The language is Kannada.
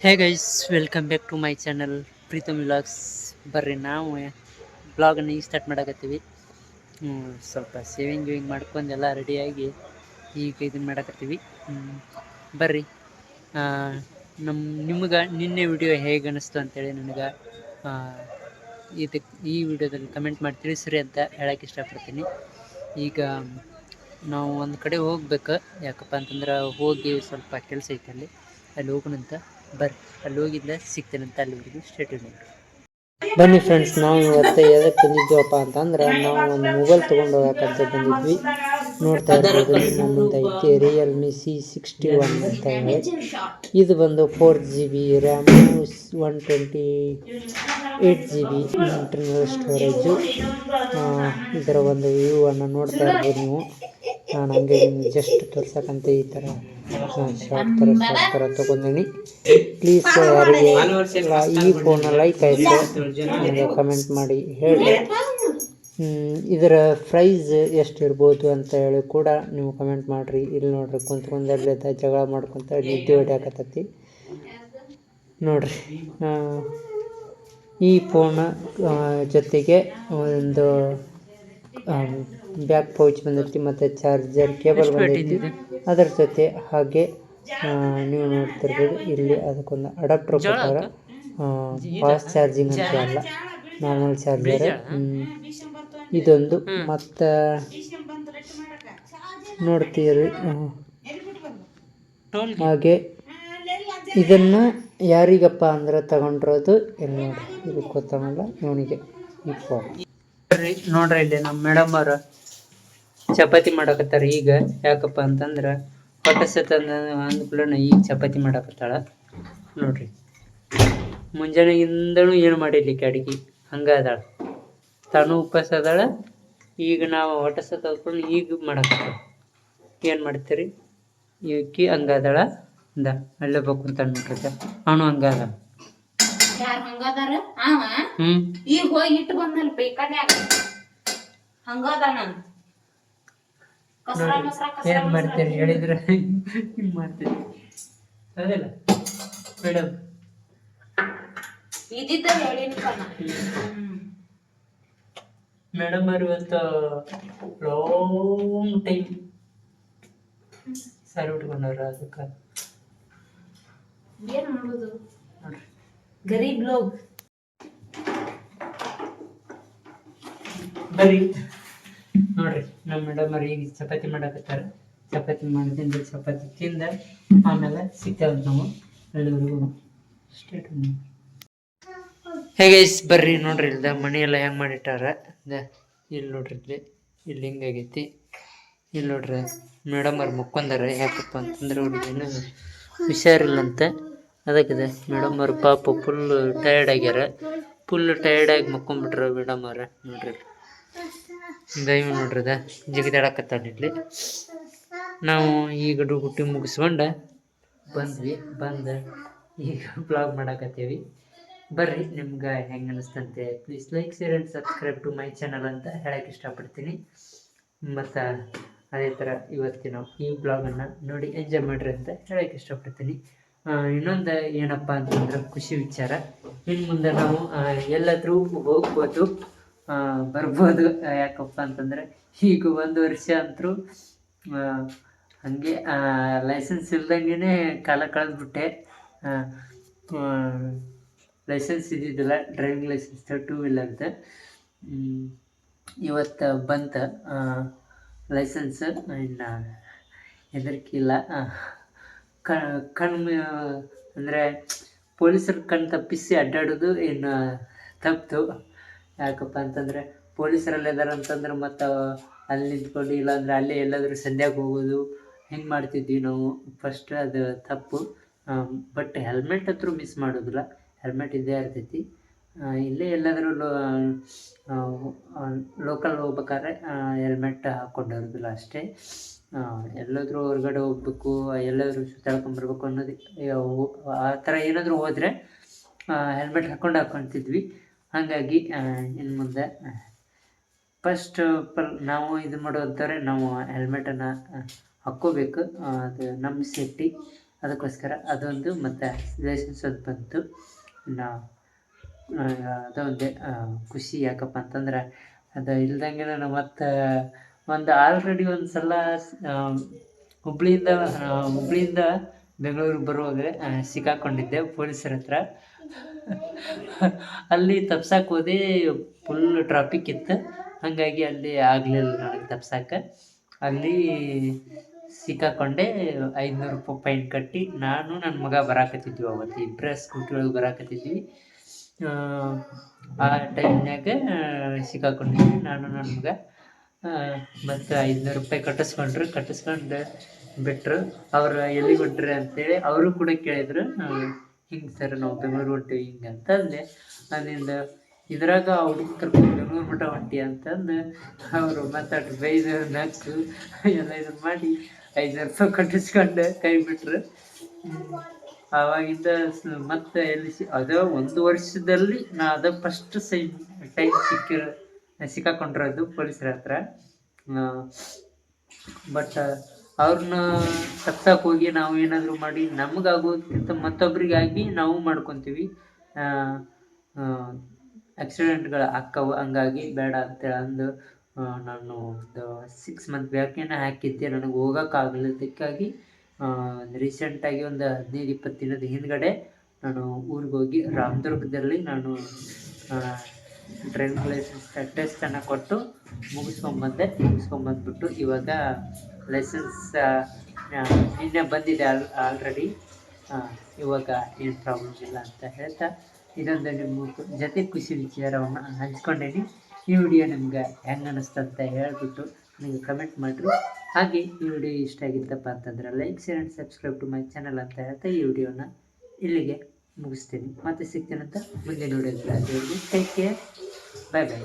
Hey guys welcome back to my channel Preetam vlogs ಬರ್ರಿ, ನಾವು ಬ್ಲಾಗನ್ನು ಈಗ ಸ್ಟಾರ್ಟ್ ಮಾಡಕತ್ತೀವಿ. ಸ್ವಲ್ಪ ಸೇವಿಂಗ್ ಗಿವಿಂಗ್ ಮಾಡ್ಕೊಂಡು ಎಲ್ಲ ರೆಡಿಯಾಗಿ ಈಗ ಇದನ್ನು ಮಾಡಕತ್ತೀವಿ. ಬರ್ರಿ. ನಮ್ಮ ನಿಮ್ಗೆ ನಿನ್ನೆ ವಿಡಿಯೋ ಹೇಗೆ ಅನ್ನಿಸ್ತು ಅಂತೇಳಿ ನನಗೆ ಇದಕ್ಕೆ ಈ ವಿಡಿಯೋದಲ್ಲಿ ಕಮೆಂಟ್ ಮಾಡಿ ತಿಳಿಸ್ರಿ ಅಂತ ಹೇಳಕ್ಕೆ ಇಷ್ಟಪಡ್ತೀನಿ. ಈಗ, ನಾವು ಒಂದು ಕಡೆ ಹೋಗ್ಬೇಕು. ಯಾಕಪ್ಪ ಅಂತಂದ್ರೆ ಹೋಗಿ ಸ್ವಲ್ಪ ಕೆಲಸ ಐತೆ ಅಲ್ಲಿ ಅಲ್ಲಿ ಹೋಗೋಣಂತ ಬರ್ರಿ, ಅಲ್ಲಿ ಹೋಗಿದ್ದ ಸಿಗ್ತೇನಂತ ಅಲ್ಲಿವರೆಗೂ ಸ್ಟೇಟ್ ಬನ್ನಿ ಫ್ರೆಂಡ್ಸ್ ನಾವು ಇವತ್ತು ಎದಕ್ಕೆ ಬಂದಿದ್ದೇವಪ್ಪ ಅಂತಂದ್ರೆ ನಾವು ಒಂದು ಮೊಬೈಲ್ ತೊಗೊಂಡು ಹೋಗಕ್ಕಂತ ಬಂದಿದ್ವಿ. ನೋಡ್ತಾ ಇರ್ಬೋದು, ನಮ್ಮ ರಿಯಲ್ಮಿ ಸಿ ಸಿಕ್ಸ್ಟಿ ಒನ್ ಅಂತ ಹೇಳಿ ಇದು ಬಂದು four G B RAM one twenty eight G B internal storage ಇದರ ಒಂದು ವ್ಯೂವನ್ನು ನೋಡ್ತಾ ಇರ್ಬೋದು ನೀವು. ನಾನು ಹಂಗೆ ನಿಮ್ಗೆ ಜಸ್ಟ್ ತೋರ್ಸಕ್ಕಂತ ಈ ಥರ ಶಾರ್ಟ್ ಥರ ಶಾರ್ಟ್ ಥರ ತೊಗೊಂಡಿನಿ ಪ್ಲೀಸ್ ಯಾರಿಗೆ ಈ ಫೋನ್ ಲೈಕ್ ಆಯಿತು. ನನಗೆ ಕಮೆಂಟ್ ಮಾಡಿ ಹೇಳಿ. ಇದರ ಪ್ರೈಸ್ ಎಷ್ಟಿರ್ಬೋದು ಅಂತ ಹೇಳಿ ಕೂಡ ನೀವು ಕಮೆಂಟ್ ಮಾಡಿರಿ. ಇಲ್ಲಿ ನೋಡ್ರಿ ಕುಂತ್ಕೊಂಡಲ್ಲಿ ಜಗಳ ಮಾಡ್ಕೊಂತ ನಿದ್ದೆ ಹೊಡ್ಯಾಕತ್ತೈತಿ. ನೋಡ್ರಿ ಈ ಫೋನ್ ಜೊತೆಗೆ ಒಂದು ಬ್ಯಾಕ್ ಪೌಚ್ ಬಂದೈತಿ ಮತ್ತು ಚಾರ್ಜರ್ ಕೇಬಲ್ ಬಂದೈತಿ ಅದರ ಜೊತೆ ಹಾಗೆ ನೀವು ನೋಡ್ತಿರ್ಬೋದು ಇಲ್ಲಿ ಅದಕ್ಕೊಂದು ಅಡಾಪ್ಟರ್ ಕೊಟ್ಟಾರ ಫಾಸ್ಟ್ ಚಾರ್ಜಿಂಗ್ ಅಂತ ಅಲ್ಲ ನಾರ್ಮಲ್ ಚಾರ್ಜರ್ ಇದೊಂದು ಮತ್ತು ನೋಡ್ತೀರಿ ಹಾಗೆ ಇದನ್ನು ಯಾರಿಗಪ್ಪ ಅಂದ್ರೆ ತಗೊಂಡಿರೋದು ಇಲ್ಲಿ ನೋಡಿ ಇದು ಗೊತ್ತಾಗಲ್ಲ ಇವನಿಗೆ. ಈ ಫೋನ್ ನೋಡ್ರಿ ಇಲ್ಲಿ ನಮ್ಮ ಮೇಡಮ್ ಅವ್ರ. ಚಪಾತಿ ಮಾಡಕತ್ತಾರ ಈಗ. ಯಾಕಪ್ಪ ಅಂತಂದ್ರ ಹೊಟ್ಟೆ ಸತ ಅಂದ್ಕೂಲನ ಈಗ ಚಪಾತಿ ಮಾಡಕತ್ತಾಳ. ನೋಡ್ರಿ. ಮುಂಜಾನೆಯಿಂದನೂ ಏನು ಮಾಡಿರ್ಲಿಕ್ಕೆ ಅಡಿಗೆ? ಹಂಗ ಅದಾಳ. ತಾನು ಉಪವಾಸ ಅದಾಳ. ಈಗ ನಾವು ಹೊಟ್ಟೆ ಸತ ಅಂದ್ಕೊಂಡು ಈಗ ಮಾಡಕತ್ತ ಏನು ಮಾಡ್ತೀರಿ? ಈಕಿ ಹಂಗದಾಳ ಅಂದ ಅಲ್ಲೇ ಬೇಕು ಅಂತ ಅವನು ಹಂಗದ ಹ್ಮ್. ಈಗ ಹೋಗಿ ಇಟ್ಟು ಬಂದಲ್ಪ ಈ ಕಡೆ ಹಂಗದಾನ ಏನ್ ಮಾಡ್ತೀರಿ ಹೇಳಿದ್ರೆ? ಹಿಂಗ್ ಮಾಡ್ತೀರಿ? ಅದಿಲ್ಲ ಮೇಡಮ್. ಇದ್ದಿದ್ದ ಹೇಳಿನಪ್ಪ ಮೇಡಮ್ ಅವರು ಇವತ್ತು ಲಾಂಗ್ ಟೈಮ್ ಸರ್ ಉಟ್ಕೊಂಡವ್ರ ಅದಕ್ಕೆ. ಏನ್ ಮಾಡುದು? ಗರೀಬ್ ಲೋಗ್ ಬರ್ರಿ ನೋಡ್ರಿ, ನಮ್ಮ ಮೇಡಮ್ ಅವ್ರು ಈಗ ಚಪಾತಿ ಮಾಡಕತ್ತಾರ. ಚಪಾತಿ ಮಾಡಿದಿಂದ ಚಪಾತಿ ತಿಂದ ಆಮೇಲೆ ಸಿಗ್ತೇವೆ ನಾವು ಎಲ್ಲರಿಗೂ ಸ್ಟೇಟ್ ಹೇಗೆ ಬರ್ರಿ ನೋಡ್ರಿ, ಇಲ್ದ ಮನಿ ಎಲ್ಲ ಹೆಂಗೆ ಮಾಡಿಟ್ಟಾರ? ಇಲ್ಲಿ ನೋಡ್ರಿ ಇಲ್ಲಿ ಇಲ್ಲಿ ಹಿಂಗಾಗೈತಿ ಇಲ್ಲಿ ನೋಡ್ರಿ ಮೇಡಮ್ ಅವ್ರು ಮುಕ್ಕೊಂದಾರ ಯಾಕಪ್ಪ ಅಂತಂದ್ರೆ ಅವ್ರಿಗೆ ಹುಷಾರಿಲ್ಲಂತ. ಅದಕ್ಕಿದೆ ಮೇಡಮ್ ಅವ್ರ ಪಾಪ ಫುಲ್ ಟಯರ್ಡ್ ಆಗ್ಯಾರ. ಫುಲ್ ಟಯರ್ಡ್ ಆಗಿ ಮಕ್ಕೊಂಬಿಟ್ರ ಮೇಡಮ್ ಅವ್ರ, ನೋಡ್ರಿ ದಯವು ನೋಡ್ರದ ಇಲ್ಲಿ. ನಾವು ಈಗ ಹುಟ್ಟಿ ಮುಗಿಸ್ಕೊಂಡ ಬಂದ್ವಿ, ಬಂದ ಈಗ ಬ್ಲಾಗ್ ಮಾಡಾಕತ್ತೀವಿ. ಬರ್ರಿ, ನಿಮ್ಗೆ ಹೆಂಗೆ ಅನಿಸ್ತಂತೆ please like share and subscribe to my channel ಅಂತ ಹೇಳಕ್ಕೆ ಇಷ್ಟಪಡ್ತೀನಿ. ಮತ್ತು ಅದೇ ಥರ ಇವತ್ತಿನ ಈ ಬ್ಲಾಗನ್ನು ನೋಡಿ ಎಂಜಾಯ್ ಮಾಡ್ರಿ ಅಂತ ಹೇಳಕ್ಕೆ ಇಷ್ಟಪಡ್ತೀನಿ. ಇನ್ನೊಂದು ಏನಪ್ಪ ಅಂತಂದ್ರೆ ಖುಷಿ ವಿಚಾರ. ಇನ್ನು ಮುಂದೆ ನಾವು ಎಲ್ಲಾದರೂ ಹೋಗ್ಬೋದು. ಬರ್ಬೋದು. ಯಾಕಪ್ಪ ಅಂತಂದರೆ ಈಗ ಒಂದು ವರ್ಷ ಅಂತರೂ ಹಾಗೆ ಲೈಸೆನ್ಸ್ ಇಲ್ದಂಗೆ ಕಾಲ ಕಳೆದ್ಬಿಟ್ಟೆ. ಲೈಸೆನ್ಸ್ ಇದ್ದಿದ್ದಿಲ್ಲ ಡ್ರೈವಿಂಗ್ ಲೈಸೆನ್ಸ್ ಟೂ ವೀಲರ್ದು ಇವತ್ತು ಬಂತ ಲೈಸೆನ್ಸ್ ಇನ್ನು ಹೆದರಿಕಿಲ್ಲ ಕಣ್ಣು, ಅಂದರೆ ಪೊಲೀಸರ ಕಣ್ಣು ತಪ್ಪಿಸಿ ಅಡ್ಡಾಡೋದು ಇನ್ನು ತಪ್ಪಿತು ಯಾಕಪ್ಪ ಅಂತಂದರೆ ಪೊಲೀಸರಲ್ಲಿ ಇದಾರೆ ಅಂತಂದ್ರೆ ಮತ್ತು ಅಲ್ಲಿ ನಿಂತ್ಕೊಂಡು ಇಲ್ಲಾಂದ್ರೆ ಅಲ್ಲೇ ಎಲ್ಲಾದರೂ ಸಂಧ್ಯಾಗ ಹೋಗೋದು, ಹಿಂಗೆ ಮಾಡ್ತಿದ್ವಿ ನಾವು. ಫಸ್ಟ್ ಅದು ತಪ್ಪು. ಬಟ್ ಹೆಲ್ಮೆಟ್ ಹತ್ರ ಮಿಸ್ ಮಾಡೋದಿಲ್ಲ. ಹೆಲ್ಮೆಟ್ ಇದ್ದೇ ಇರ್ತೈತಿ. ಇಲ್ಲೇ ಎಲ್ಲಾದರೂ ಲೋಕಲ್ ಹೋಗ್ಬೇಕಾದ್ರೆ ಹೆಲ್ಮೆಟ್ ಹಾಕ್ಕೊಂಡಿರೋದಿಲ್ಲ ಅಷ್ಟೇ. ಎಲ್ಲಾದರೂ ಹೊರಗಡೆ ಹೋಗ್ಬೇಕು, ಎಲ್ಲಾದರೂ ಸುತ್ತಾಡ್ಕೊಂಬರ್ಬೇಕು ಅನ್ನೋದು ಯಾವ- ಆ ಥರ ಏನಾದರೂ ಹೋದರೆ ಹೆಲ್ಮೆಟ್ ಹಾಕ್ಕೊಂಡು ಹಾಕ್ಕೊತಿದ್ವಿ ಹಾಗಾಗಿ ಇನ್ನು ಮುಂದೆ ಫಸ್ಟ್ ಪಲ್, ನಾವು ಇದು ಮಾಡುವಂಥವ್ರೆ ನಾವು ಹೆಲ್ಮೆಟನ್ನು ಹಾಕ್ಕೋಬೇಕು. ಅದು ನಮ್ಮ ಸೇಫ್ಟಿ ಅದಕ್ಕೋಸ್ಕರ ಅದೊಂದು ಮತ್ತು ಲೈಸೆನ್ಸ್ ಅದು ಬಂತು. ನಾವು ಅದೊಂದೇ ಖುಷಿ ಯಾಕಪ್ಪ ಅಂತಂದ್ರೆ, ಅದು ಇಲ್ದಂಗೆ ನಾನು ಮತ್ತು ಒಂದು ಆಲ್ರೆಡಿ ಒಂದು ಸಲ ಹುಬ್ಳಿಯಿಂದ ಹುಬ್ಳಿಯಿಂದ ಬೆಂಗಳೂರಿಗೆ ಬರುವಾಗ ಸಿಕ್ಕಾಕೊಂಡಿದ್ದೆ, ಪೊಲೀಸರ ಹತ್ರ. ಅಲ್ಲಿ ತಪ್ಸಕ್ಕೆ ಹೋದೆ ಫುಲ್ ಟ್ರಾಫಿಕ್ ಇತ್ತು. ಹಾಗಾಗಿ ಅಲ್ಲಿ ಆಗಲಿಲ್ಲ ನನಗೆ ತಪ್ಸಕ್ಕೆ ಅಲ್ಲಿ ಸಿಕ್ಕಾಕೊಂಡೆ ಐದುನೂರು ರೂಪಾಯಿ ಫೈನ್ ಕಟ್ಟಿ ನಾನು ನನ್ನ ಮಗ ಬರಾಕತ್ತಿದ್ವಿ ಅವತ್ತು ಇಬ್ಬರ ಸ್ಕೂಟಿ ಒಳಗೆ ಬರಾಕತ್ತಿದ್ವಿ. ಆ, ಟೈಮ್ನಾಗ ಸಿಕ್ಕಾಕೊಂಡಿದ್ವಿ ನಾನು ನನ್ನ ಮಗ. ಮತ್ತು ಐದುನೂರು ರೂಪಾಯಿ ಕಟ್ಟಿಸ್ಕೊಂಡ್ರು. ಕಟ್ಟಿಸ್ಕೊಂಡು ಬಿಟ್ಟರು ಅವ್ರು ಎಲ್ಲಿ ಹೊಂಟ್ರಿ ಅಂತೇಳಿ ಅವರು ಕೂಡ ಕೇಳಿದ್ರು. ಹಿಂಗೆ ಸರ್ ನಾವು ಬೆಂಗಳೂರು ಹೊಂಟೀವಿ ಹಿಂಗೆ ಅಂತಂದೆ. ಅಲ್ಲಿಂದ ಇದ್ರಾಗ ಹುಡುಗ ಕರ್ಕೊಂಡು ಬೆಂಗಳೂರು ಮಠ ಹೊಂಟಿ ಅಂತಂದು ಅವರು ಮಾತಾಡ್ರು. ಬೈದು ನಕ್ಕು ಎಲ್ಲ ಇದು ಮಾಡಿ ಐದು ರೂಪಾಯಿ ಕಟ್ಟಿಸ್ಕೊಂಡು ಕೈ ಬಿಟ್ರು. ಆವಾಗಿಂದ ಮತ್ತೆ ಎಲ್ಲಿ ಸಿ ಅದೇ ಒಂದು ವರ್ಷದಲ್ಲಿ ನಾ ಅದ ಫಸ್ಟ್ ಸೈ ಟೈಮ್ ಸಿಕ್ಕಿರೋ ಸಿಕ್ಕಾಕೊಂಡಿರೋದು ಪೊಲೀಸರ ಹತ್ರ. ಬಟ್ ಅವ್ರನ್ನ ತಪ್ಸಕ್ಕೆ ಹೋಗಿ ನಾವು ಏನಾದರೂ ಮಾಡಿ ನಮಗಾಗೋದಕ್ಕಿಂತ ಮತ್ತೊಬ್ರಿಗಾಗಿ ನಾವು ಮಾಡ್ಕೊತೀವಿ. ಆಕ್ಸಿಡೆಂಟ್ಗಳು ಆಕ್ಕವು ಹಂಗಾಗಿ ಬೇಡ ಅಂತೇಳಿ ಅಂದು ನಾನು ಒಂದು ಸಿಕ್ಸ್ ಮಂತ್ ಬ್ಯಾಕೇನೆ ಹಾಕಿದ್ದೆ. ನನಗೆ ಹೋಗೋಕ್ಕಾಗಲಿದ್ದಕ್ಕಾಗಿ ರೀಸೆಂಟಾಗಿ ಒಂದು ಹದಿನೈದು, ಇಪ್ಪತ್ತು ದಿನದ ಹಿಂದ್ಗಡೆ ನಾನು ಊರಿಗೋಗಿ ರಾಮದುರ್ಗದಲ್ಲಿ ನಾನು ಡ್ರೈವಿಂಗ್ ಲೈಸೆನ್ಸ್ ಟೆಸ್ಟನ್ನು ಕೊಟ್ಟು ಮುಗಿಸ್ಕೊಂಬಂದೆ ಮುಗಿಸ್ಕೊಂಬಂದ್ಬಿಟ್ಟು ಇವಾಗ ಲೈಸೆನ್ಸ್ ನಿನ್ನೆ ಬಂದಿದೆ ಆಲ್ ಆಲ್ರೆಡಿ ಇವಾಗ ಏನು ಪ್ರಾಬ್ಲಮ್ ಇಲ್ಲ ಅಂತ ಹೇಳ್ತಾ ಇದೊಂದು ನಿಮ್ಮ ಜೊತೆ ಖುಷಿ ವಿಚಾರವನ್ನು ಹಂಚ್ಕೊಂಡೇನಿ. ಈ ವಿಡಿಯೋ ನಿಮ್ಗೆ ಹೆಂಗೆ ಅನ್ನಿಸ್ತು ಅಂತ ಹೇಳ್ಬಿಟ್ಟು ನೀವು ಕಮೆಂಟ್ ಮಾಡಿರಿ. ಹಾಗೆ ಈ ವಿಡಿಯೋ ಇಷ್ಟ ಆಗಿತ್ತಪ್ಪ ಅಂತಂದ್ರೆ like share and subscribe to my channel ಅಂತ ಹೇಳ್ತಾ ಈ ವಿಡಿಯೋನ ಇಲ್ಲಿಗೆ ಮುಗಿಸ್ತೀನಿ. ಮತ್ತೆ ಸಿಗ್ತೀನಂತ ಮುಂದೆ ನೋಡಿದ್ರೆ ಟೇಕ್ ಕೇರ್ ಬಾಯ್ ಬಾಯ್